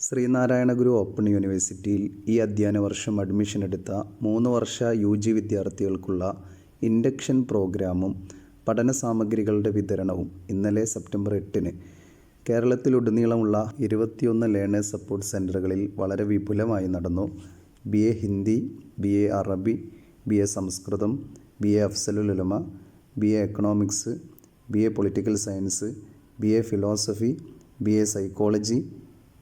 ശ്രീനാരായണ ഗുരു open യൂണിവേഴ്സിറ്റിയിൽ ഈ അധ്യയന വർഷം അഡ്മിഷൻ എടുത്ത മൂന്ന് വർഷ യു ജി വിദ്യാർത്ഥികൾക്കുള്ള ഇൻഡക്ഷൻ പ്രോഗ്രാമും പഠന സാമഗ്രികളുടെ വിതരണവും ഇന്നലെ സെപ്റ്റംബർ എട്ടിന് കേരളത്തിലുടനീളമുള്ള ഇരുപത്തിയൊന്ന് ലേണേഴ്സ് സപ്പോർട്ട് സെന്ററുകളിൽ വളരെ വിപുലമായി നടന്നു. B A Hindi B A Arabi B A Samskritam B A Afzalululama B A economics B A political science B A philosophy B A psychology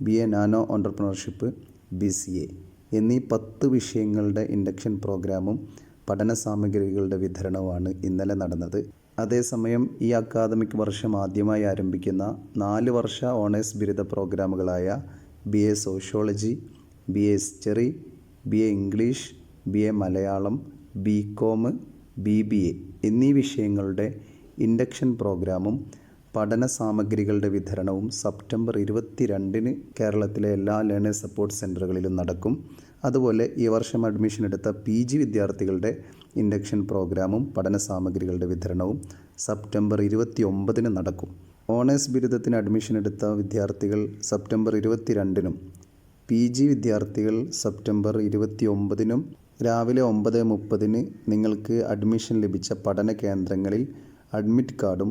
B A nano entrepreneurship B C A എന്നീ പത്ത് വിഷയങ്ങളുടെ induction പ്രോഗ്രാമും പഠന സാമഗ്രികളുടെ വിതരണവുമാണ് ഇന്നലെ നടന്നത്. അതേസമയം ഈ അക്കാദമിക് വർഷം ആദ്യമായി ആരംഭിക്കുന്ന നാല് വർഷ ഓണേഴ്സ് ബിരുദ പ്രോഗ്രാമുകളായ B A sociology B A history B A English B A Malayalam B com B B A എന്നീ വിഷയങ്ങളുടെ ഇൻഡക്ഷൻ പ്രോഗ്രാമും പഠന സാമഗ്രികളുടെ വിതരണവും സെപ്റ്റംബർ ഇരുപത്തിരണ്ടിന് കേരളത്തിലെ എല്ലാ ലേണേഴ്സ് സപ്പോർട്ട് സെന്ററുകളിലും നടക്കും. അതുപോലെ ഈ വർഷം അഡ്മിഷൻ എടുത്ത പി ജി വിദ്യാർത്ഥികളുടെ ഇൻഡക്ഷൻ പ്രോഗ്രാമും പഠന സാമഗ്രികളുടെ വിതരണവും സെപ്റ്റംബർ ഇരുപത്തി ഒമ്പതിന് നടക്കും. ഓണേഴ്സ് ബിരുദത്തിന് അഡ്മിഷൻ എടുത്ത വിദ്യാർത്ഥികൾ സെപ്റ്റംബർ ഇരുപത്തിരണ്ടിനും പി ജി വിദ്യാർത്ഥികൾ സെപ്റ്റംബർ ഇരുപത്തി ഒമ്പതിനും രാവിലെ ഒമ്പത് മുപ്പതിന് നിങ്ങൾക്ക് അഡ്മിഷൻ ലഭിച്ച പഠന കേന്ദ്രങ്ങളിൽ അഡ്മിറ്റ് കാർഡും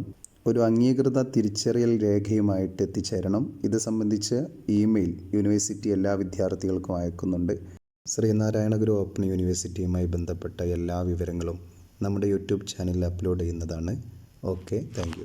ഒരു അംഗീകൃത തിരിച്ചറിയൽ രേഖയുമായിട്ട് എത്തിച്ചേരണം. ഇത് സംബന്ധിച്ച് ഇമെയിൽ യൂണിവേഴ്സിറ്റി എല്ലാ വിദ്യാർത്ഥികൾക്കും അയക്കുന്നുണ്ട്. ശ്രീനാരായണ ഗുരു ഓപ്പൺ യൂണിവേഴ്സിറ്റിയുമായി ബന്ധപ്പെട്ട എല്ലാ വിവരങ്ങളും നമ്മുടെ യൂട്യൂബ് ചാനലിൽ അപ്ലോഡ് ചെയ്യുന്നതാണ്. Okay thank